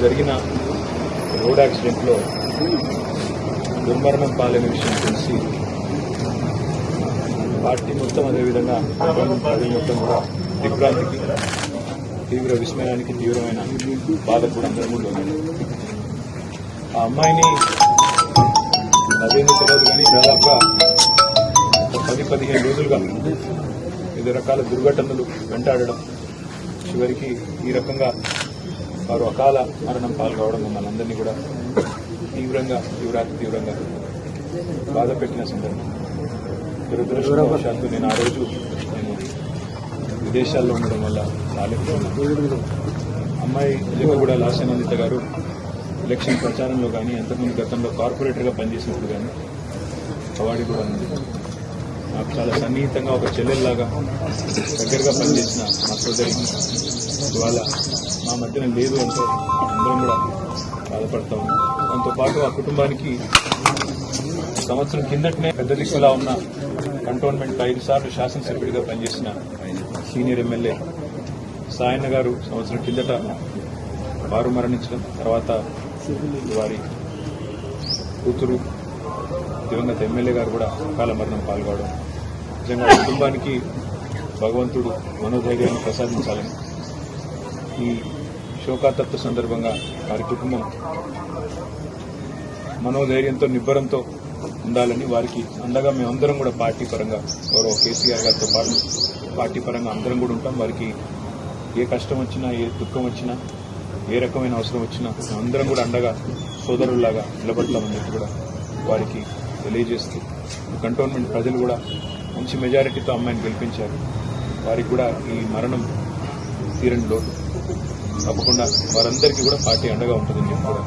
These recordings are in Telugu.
జరిగిన రోడ్ యాక్సిడెంట్లో దుర్మరణం పాలైన విషయం తెలిసి పార్టీ మొత్తం అదేవిధంగా పార్టీ మొత్తం కూడా దిగ్భ్రాంతికి తీవ్ర విస్మయానికి తీవ్రమైన బాధ కూడా అందరూ ఆ అమ్మాయిని అదేమీ తెలియదు కానీ దాదాపుగా ఒక పది పదిహేను రోజులుగా వివిధ రకాల దుర్ఘటనలు వెంటాడడం చివరికి ఈ రకంగా వారు అకాల మరణం పాల్గొవడం మమ్మల్ని అందరినీ కూడా తీవ్రంగా తీవ్రాతి తీవ్రంగా బాధ పెట్టిన సందర్భం. దురదృష్టవశాత్తు నేను ఆ రోజు నేను విదేశాల్లో ఉండడం వల్ల రాలేకపోయాను. అమ్మాయి నిజంగా కూడా లాస్యానందిత గారు ఎలక్షన్ ప్రచారంలో కానీ అంతకుముందు గతంలో కార్పొరేటర్గా పనిచేసినప్పుడు కానీ అవార్డు కూడా ఉంది. నాకు చాలా సన్నిహితంగా ఒక చెల్లెల్లాగా దగ్గరగా పనిచేసిన మా సోదరి ఇవాళ మా మధ్యన లేదు అంటే అందరం కూడా బాధపడతా. ఉన్నాం ఆ కుటుంబానికి సంవత్సరం కిందటనే పెద్ద దిక్కులా ఉన్న కంటోన్మెంట్ ఐదు సార్లు శాసనసభ్యుడిగా పనిచేసిన సీనియర్ ఎమ్మెల్యే సాయన్న గారు సంవత్సరం కిందట వారు మరణించడం తర్వాత వారి కూతురు దివంగత ఎమ్మెల్యే గారు కూడా అకాల మరణం పాల్గొవడం నిజంగా కుటుంబానికి భగవంతుడు మనోధైర్యాన్ని ప్రసాదించాలని ఈ శోకాతత్వ సందర్భంగా వారి కుటుంబం మనోధైర్యంతో నిబ్బరంతో ఉండాలని వారికి అండగా మేమందరం కూడా పార్టీ పరంగా గౌరవ కేసీఆర్ గారితో పాటు పార్టీ పరంగా అందరం కూడా ఉంటాం. వారికి ఏ కష్టం వచ్చినా ఏ దుఃఖం వచ్చినా ఏ రకమైన అవసరం వచ్చినా అందరం కూడా అండగా సోదరుల్లాగా నిలబడతామని చెప్పి కూడా వారికి తెలియజేస్తూ కంటోన్మెంట్ ప్రజలు కూడా మంచి మెజారిటీతో అమ్మాయిని గెలిపించారు. వారికి కూడా ఈ మరణం తీరని లోటు. తప్పకుండా వారందరికీ కూడా పార్టీ అండగా ఉంటుందని చెప్పి కూడా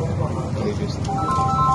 తెలియజేస్తుంది